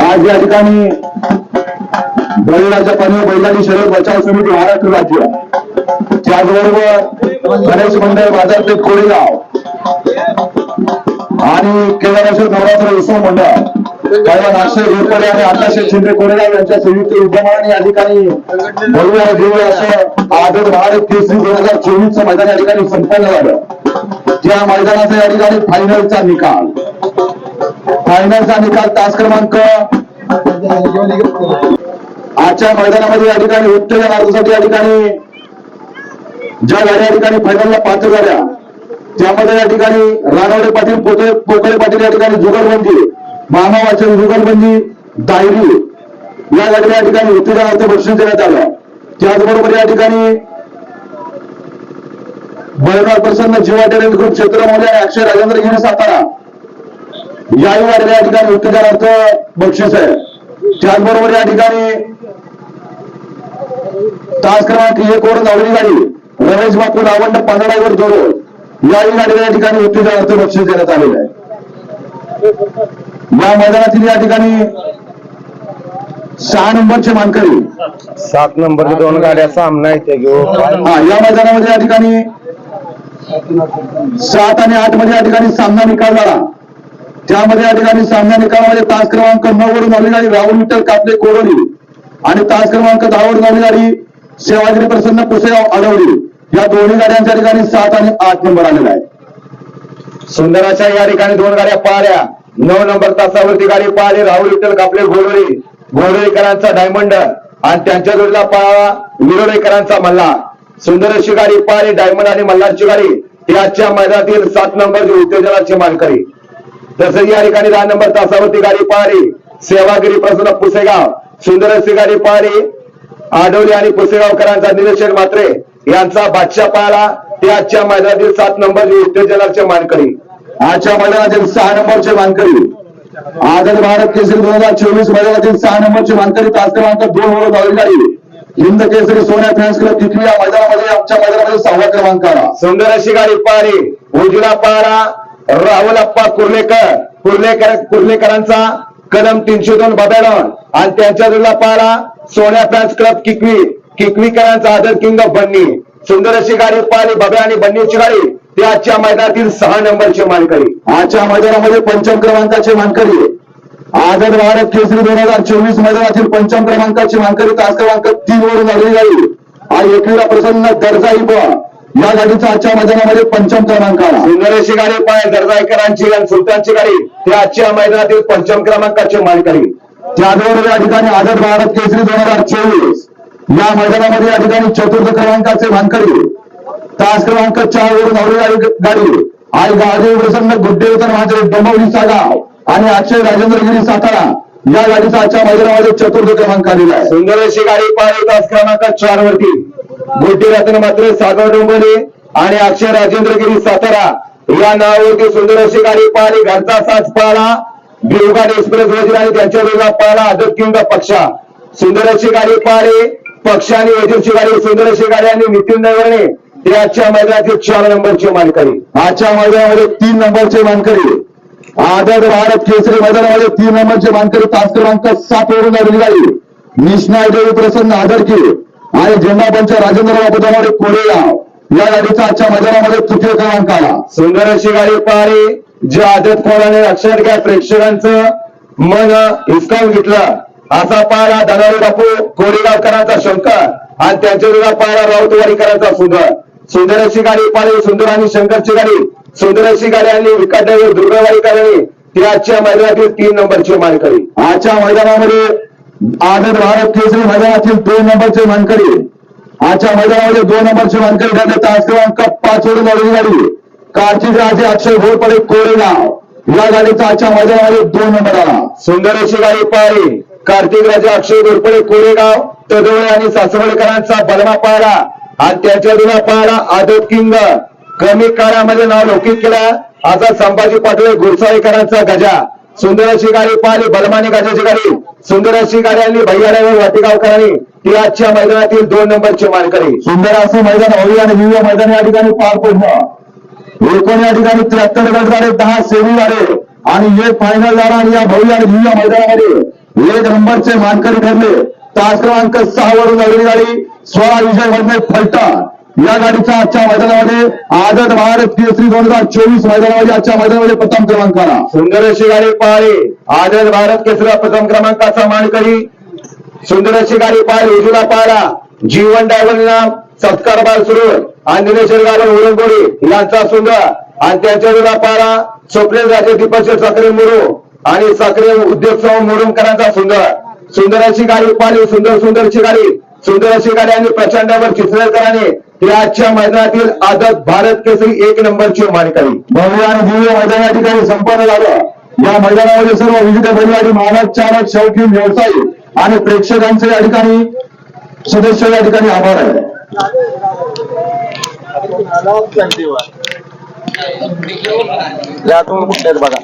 आज या ठिकाणी बैलाच्या पाणी बैलाची शरीर बचाव समिती महाराष्ट्र राज्य त्याचबरोबर गणेश मंडळ बाजारपेठ कोळेगाव आणि केदारेश्वर नवरात्र उत्सव मंडळ पहिला नागशे घोरपडे आणि अण्णाशे शिंदे कोरेगाव यांच्या संयुक्त विद्यमानाने या ठिकाणी भव्य दिव्य असं आदर भारत केसरी दोन हजार चोवीस मैदान या ठिकाणी संपन्न झालं. त्या मैदानाचा या ठिकाणी फायनलचा निकाल. फायनलचा निकाल तास क्रमांक आजच्या मैदानामध्ये या ठिकाणी उत्तेजन अर्जासाठी या ठिकाणी ज्या गाड्या या ठिकाणी फायनलला पात्र झाल्या त्यामध्ये या ठिकाणी रानवडे पाटील पोकळे पोकळे पाटील या ठिकाणी जुगलबंदी मामा जुगलबंदी दायरी या गाडीला या ठिकाणी उत्तेजनार्थ बक्षीस देण्यात आलं. त्याचबरोबर या ठिकाणी बळगाव प्रसन्न जीवा टेरेंट ग्रुप क्षेत्रमध्ये आणि अक्षय राजेंद्र घेणे सातारा याही गाडीला या ठिकाणी उत्तेजनार्थ बक्षीस आहे. त्याचबरोबर या ठिकाणी तास क्रमांक एक वर धावली गाडी रमेश बापू रावंड पंधरावर जोडो याही गाडीला या ठिकाणी उत्तेजनार्थ बक्षीस देण्यात आलेलं आहे. या मैदानातील या ठिकाणी सहा नंबरचे मानकरी. सात नंबर दोन गाड्या सामना इथे घेऊ हा या मैदानामध्ये या ठिकाणी सात आणि आठमध्ये या ठिकाणी सामना निकाल झाला. त्यामध्ये या ठिकाणी सामना निकालामध्ये तास क्रमांक नऊ वरून राहुल विठ्ठल कापले कोरोली आणि तास क्रमांक दहा वरून आली सेवागिरी प्रसन्न पुसेगाव अडवली या दोन्ही गाड्यांच्या ठिकाणी सात आणि आठ नंबर आलेला आहे. सुंदराच्या या ठिकाणी दोन गाड्या पाहिल्या नऊ नंबर तासावरती गाडी पाहिली राहुल विठ्ठल कापले घोडोळी घोडोळीकरांचा डायमंड आणि त्यांच्या जोडीला पाळा विरोडेकरांचा मल्ला. सुंदर गाडी पाहिली डायमंड आणि मल्हारची गाडी. याच्या मैदानातील सात नंबरची उत्तेजनाची मानकरी. तसंच या ठिकाणी दहा नंबर तासावरती गाडी पाहिली सेवागिरी पासून पुसेगाव. सुंदरसी गाडी पाहिली आडवली आणि पुसेगावकरांचा निलेशन मात्रे. यांचा बादशाह पाहिला ते आजच्या मैदानातील सात नंबरची उत्तेजनाचे मानकरी. आजच्या मैदानातील सहा नंबरचे मानकरी. आझाद भारत केसरी दोन हजार चोवीस मैदानातील सहा नंबरचे मानकरी तास क्रमांक दोन वर धावली गाडी. हिंद केसरी सोन्या फॅन्स क्लब तिथली या मैदानामध्ये आमच्या मैदानामध्ये सहावा क्रमांक आला. सुंदर अशी गाडी पाहिली उजला पारा. राहुल अप्पा कुर्लेकर कुर्लेकर कुर्लेकरांचा कलम तीनशे दोन बबेडॉन आणि त्यांच्या जोडला पाहिला सोन्या फॅन्स क्लब किकवी. किकवीकरांचा आदर किंग ऑफ बन्नी. सुंदर अशी गाडी पाहिली बबे आणि बन्नीची गाडी. ते आजच्या मैदानातील सहा नंबरचे मानकरी. आजच्या मैदानामध्ये पंचम क्रमांकाचे मानकरी. आझाद भारत केसरी दोन हजार चोवीस मैदानातील पंचम क्रमांकाची मानकरी. तास क्रमांक तीन वरून आलेली गाडी. आणि एकविरा प्रसन्न दर्जाई पण. या गाडीचा आजच्या मैदानामध्ये पंचम क्रमांक आला. सुंदर अशी गाडी पाय दर्जाईकरांची आणि सुलतानची गाडी ती आजच्या मैदानातील पंचम क्रमांकाची मानकरी त्याचबरोबर या ठिकाणी आझाद भारत केसरी दोन हजार चोवीस. या मैदानामध्ये या ठिकाणी चतुर्थ क्रमांकाचे मानकरी तास क्रमांक चार वरून आवडलेली गाडी आई गाजू प्रसन्न गुड्डेवतर माझे डोंबिवलीचा गाव आणि अक्षय राजेंद्रगिरी सातारा या गाडीचा आजच्या मैदानामध्ये चतुर्थ क्रमांक आलेला आहे. सुंदर अशी गाडी पाहिली तास क्रमांक चार वरती. मोठी रत्न मात्र सागर डोंबरे आणि अक्षय राजेंद्रगिरी सातारा या नावावरती सुंदर अशी गाडी पाहिली. घरचा साच पाहिला गिरगाड एक्सप्रेस वजीर आणि त्यांच्या वेगळा पाहिला आदत किंवा पक्षा. सुंदर अशी गाडी पाहिली पक्ष आणि वजीरची गाडी सुंदर अशी गाडी आणि नितीन नगरने ते आजच्या मैदानातील चार नंबरचे मानकरी. आजच्या मैदानामध्ये तीन नंबरचे मानकरी. आझाद भारत केसरी मैदानामध्ये तीन नंबरचे मानकरी. तास क्रमांक सात वरून गाडी. निष्णा देवी प्रसन्न केले आणि झेंडा पंच राजेंद्र बाबूदामध्ये कोरेगाव या गाडीचा आजच्या मैदानामध्ये तृतीय क्रमांक आला. सुंदर अशी गाडी पाहिली जे आदत खोलाने अक्षर घ्या प्रेक्षकांचं. मन हिसकावून घेतलं. असा पाहिला धनारी बापू कोरेगावकरांचा शंकर. आणि त्यांच्या वेळा पाहिला राऊतवाडीकरांचा सुंदर. सुंदर अशी गाडी पाहिली सुंदर आणि शंकरची गाडी. सुंदर अशी गाडी आणली विकाटावर दुर्गावाडीकरांनी ती आजच्या मैदानातील तीन नंबरची मानकरी. आजच्या मैदानामध्ये आझाद भारत केसरी मैदानातील दोन नंबरचे मानकरी. आजच्या मैदानामध्ये दोन नंबरचे मानकरी ठरले तास क्रमांक पाच वरून आलेली गाडी कार्तिक राजे अक्षय घोरपडे कोरेगाव या गाडीचा आजच्या मैदानामध्ये दोन नंबर आला सुंदर अशी गाडी पाहिली. कार्तिक राजे अक्षय घोरपडे कोरेगाव तदोळे आणि सासवडेकरांचा बलमा पाहिला आणि त्याच्या दिला पाहिला आदत किंग. कमी काळामध्ये नाव लौकिक केला. आता संभाजी पाटील गुरसाळेकरांचा गजा. सुंदर अशी गाडी पाहिली बलमानी गजाची गाडी. सुंदर अशी गाडी आणली भैयारावर वाटेगावकरांनी ती आजच्या मैदानातील दोन नंबरचे मानकरी. सुंदर असं मैदान हवी आणि दिव्य मैदान या ठिकाणी पार पडणं एकूण या ठिकाणी त्र्याहत्तर गट झाले दहा सेमी झाले आणि एक फायनल झाला आणि या भव्य आणि दिव्य मैदानामध्ये. एक नंबरचे मानकरी ठरले. तास क्रमांक सहा वरून लागलेली गाडी. सोळा विजय म्हणजे फलटा या गाडीच्या आजच्या मैदानामध्ये आझाद भारत केसरी दोन हजार चोवीस मैदानामध्ये आजच्या मैदानामध्ये प्रथम क्रमांकाला. सुंदर अशी गाडी पळाली. आझाद भारत केसरी प्रथम क्रमांकाचा मानकरी. सुंदर अशी गाडी पाहिली उजूला पाहिला जीवन डायव्हरला सत्कार बाल सुरू. आणि निलेश्वर गाडन उरणकोडी यांचा सुंदर. आणि त्यांच्या वेळेला पाहिला स्वप्नील राजे दीपचे साखरे मुरू. आणि साखरे उद्योग समूह मुरुमकरांचा सुंदर. सुंदर अशी गाडी पाहिली सुंदर सुंदरची गाडी. सुंदर अशी गाडी आणि प्रचंडावर चित्रकराने ते आजच्या मैदानातील आझाद भारत केसरी एक नंबरची मानकरी भव्य आणि दिव्य मैदान या ठिकाणी संपन्न झालं. या मैदानामध्ये सर्व विविध बैलगाडी मालक चालक शौकीन व्यवसायी आणि प्रेक्षकांचे या ठिकाणी सदस्य या ठिकाणी आभार आहे यातून कुठले बघा.